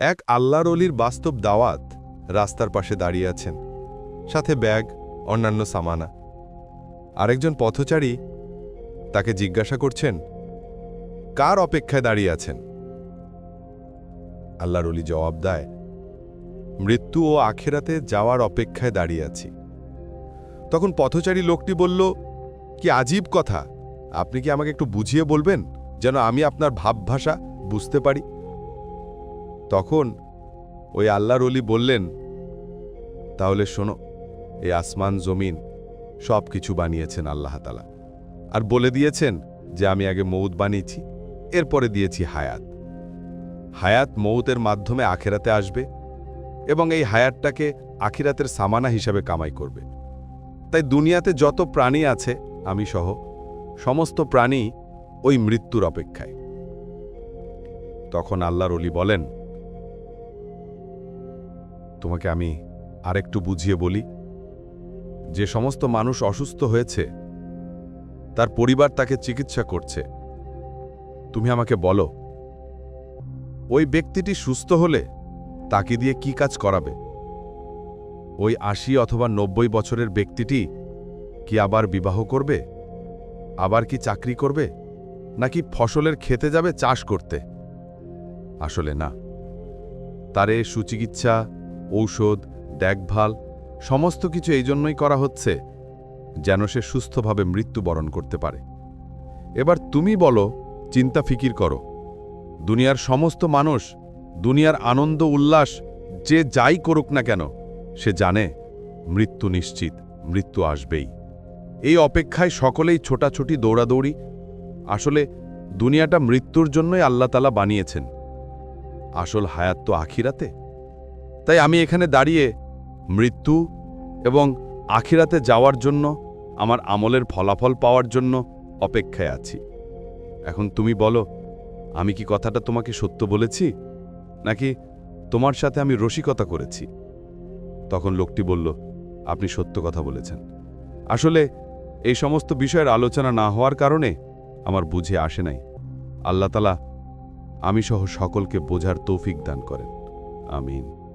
এক আল্লাহর অলির বাস্তব দাওয়াত রাস্তার পাশে দাঁড়িয়ে আছেন। সাথে ব্যাগ, অন্যান্য সামানা। আরেকজন পথচারী তাকে জিজ্ঞাসা করছেন, কার অপেক্ষায় দাঁড়িয়ে আছেন? আল্লাহর অলি জবাব দেয়, মৃত্যু ও আখেরাতে যাওয়ার অপেক্ষায় দাঁড়িয়ে আছি। তখন পথচারী লোকটি বলল, কি আজীব কথা! আপনি কি আমাকে একটু বুঝিয়ে বলবেন, যেন আমি আপনার ভাবভাষা বুঝতে পারি? তখন ওই আল্লাহর অলি বললেন, তাহলে শোনো, এই আসমান, জমিন সব কিছু বানিয়েছেন আল্লাহ তালা আর বলে দিয়েছেন যে আমি আগে মৌত বানিয়েছি, এরপরে দিয়েছি হায়াত। হায়াত মৌতের মাধ্যমে আখেরাতে আসবে এবং এই হায়াতটাকে আখিরাতের সামানা হিসাবে কামাই করবে। তাই দুনিয়াতে যত প্রাণী আছে, আমি সহ সমস্ত প্রাণী ওই মৃত্যুর অপেক্ষায়। তখন আল্লাহর অলি বলেন তোমাকে আমি আরেকটু বুঝিয়ে বলি। যে সমস্ত মানুষ অসুস্থ হয়েছে, তার পরিবার তাকে চিকিৎসা করছে। তুমি আমাকে বলো, ওই ব্যক্তিটি সুস্থ হলে তাকে দিয়ে কি কাজ করাবে? ওই আশি অথবা নব্বই বছরের ব্যক্তিটি কি আবার বিবাহ করবে? আবার কি চাকরি করবে? নাকি ফসলের খেতে যাবে চাষ করতে? আসলে না। তার এ সুচিকিৎসা ঔষধ, দেখভাল, সমস্ত কিছু এই জন্যই করা হচ্ছে যেন সে সুস্থভাবে মৃত্যুবরণ করতে পারে। এবার তুমি বলো, চিন্তা ফিকির করো। দুনিয়ার সমস্ত মানুষ, দুনিয়ার আনন্দ, উল্লাস, যে যাই করুক না কেন, সে জানে মৃত্যু নিশ্চিত, মৃত্যু আসবেই। এই অপেক্ষায় সকলেই ছোটাছুটি, দৌড়াদৌড়ি। আসলে দুনিয়াটা মৃত্যুর জন্যই আল্লাহ তালা বানিয়েছেন। আসল হায়াত তো আখিরাতে। তাই আমি এখানে দাঁড়িয়ে মৃত্যু এবং আখিরাতে যাওয়ার জন্য, আমার আমলের ফলাফল পাওয়ার জন্য অপেক্ষায় আছি। এখন তুমি বলো, আমি কি কথাটা তোমাকে সত্য বলেছি? নাকি তোমার সাথে আমি রসিকতা করেছি? তখন লোকটি বলল, আপনি সত্য কথা বলেছেন। আসলে এই সমস্ত বিষয়ের আলোচনা না হওয়ার কারণে আমার বুঝে আসে নাই। আল্লাহতালা আমি সহ সকলকে বোঝার তৌফিক দান করেন। আমিন।